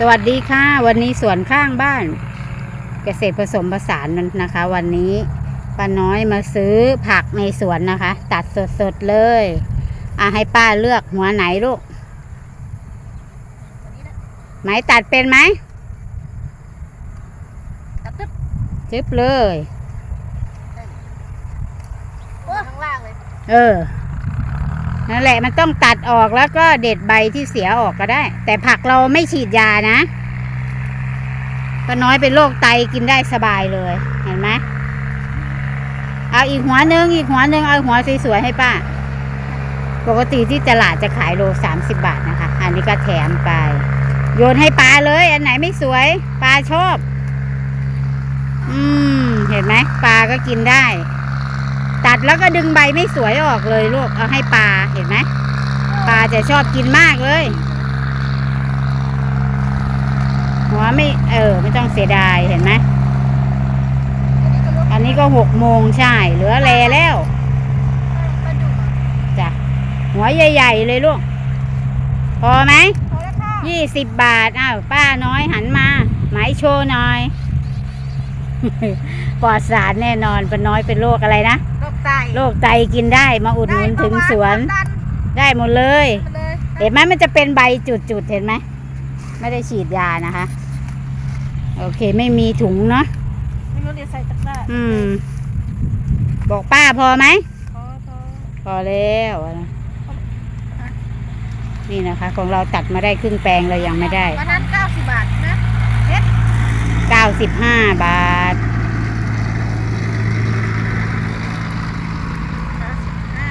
สวัสดีค่ะ วันนี้สวนข้างบ้าน เกษตรผสมผสานนะคะ วันนี้ป้าน้อยมาซื้อผักในสวนนะคะ ตัดสดๆเลยอะให้ป้าเลือกหัวไหนลูกไหมตัดเป็นไหมตัดตึ๊บจึ๊บเลยโอ้ข้างล่างเลย เออ นั่นแหละมันต้องตัดออกแล้วก็เด็ดใบที่เสียออกก็ได้ แต่ผักเราไม่ฉีดยานะป้าน้อยเป็นโรคไตกินได้สบายเลยเห็นไหมเอาอีกหัวหนึ่งอีกหัวหนึ่งเอาหัวสวยๆให้ป้า ปกติที่ตลาดจะขายโลสามสิบบาทนะคะ อันนี้ก็แถมไป โยนให้ปลาเลย อันไหนไม่สวยปลาชอบ อืม เห็นไหมปลาก็กินได้ ตัดแล้วก็ดึงใบไม่สวยออกเลยลูก เอาให้ปลาเห็นไหมปลาจะชอบกินมากเลย หัวไม่เออ ไม่ต้องเสียดายเห็นไหมอันนี้ก็หกโมงใช่ เหลือแลแล้วปลาดุกอะจ้ะหัวใหญ่ ๆ เลยลูก พอไหมพอแล้วค่ะยี่สิบบาทอ้าวป้าน้อยหันมาไหมโชว์หน่อยปลอดสารแน่นอนป้าน้อยเป็นโรคอะไรนะโรค ไตโรคไตกินได้มาอุดหนุนถึงสวน ได้ได้หมดเลย เบาหวานความดันไปเลยเห็นไหมมันจะเป็นใบจุดๆเห็นไหมไม่ได้ฉีดยานะคะ โอเคไม่มีถุงเนาะไม่รู้เดี๋ยวใส่ตะกร้าอืม บอกป้าพอไหม พอพอพอแล้วนะนี่นะคะ ของเราตัดมาได้ครึ่งแปลงเรายังไม่ได้ วันนั้นเก้าสิบบาทนะเก้าสิบห้าบาท เก้าสิบห้า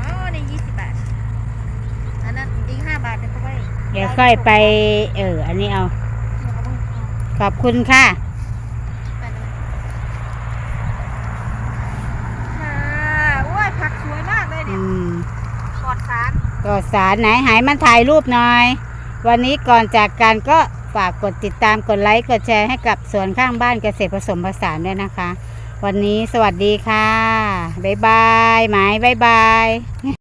อ๋อนี่ยี่สิบบาท อันนั้นอีกห้าบาทเป็นเท่าไหร่ เดี๋ยวค่อยไป เออ อันนี้เอาเอาไปเอาขอบคุณค่ะไปเลยค่ะโอ้ยผักสวยมากเลยอืเนี่ยมปลอดสารก็สารไหนหายมันถ่ายรูปหน่อย วันนี้ก่อนจากกันก็ฝากกดติดตามกดไลค์กดแชร์ให้กับสวนข้างบ้านเกษตรผสมผสานด้วยนะคะ วันนี้สวัสดีค่ะ บ๊ายบาย หมายบ๊ายบาย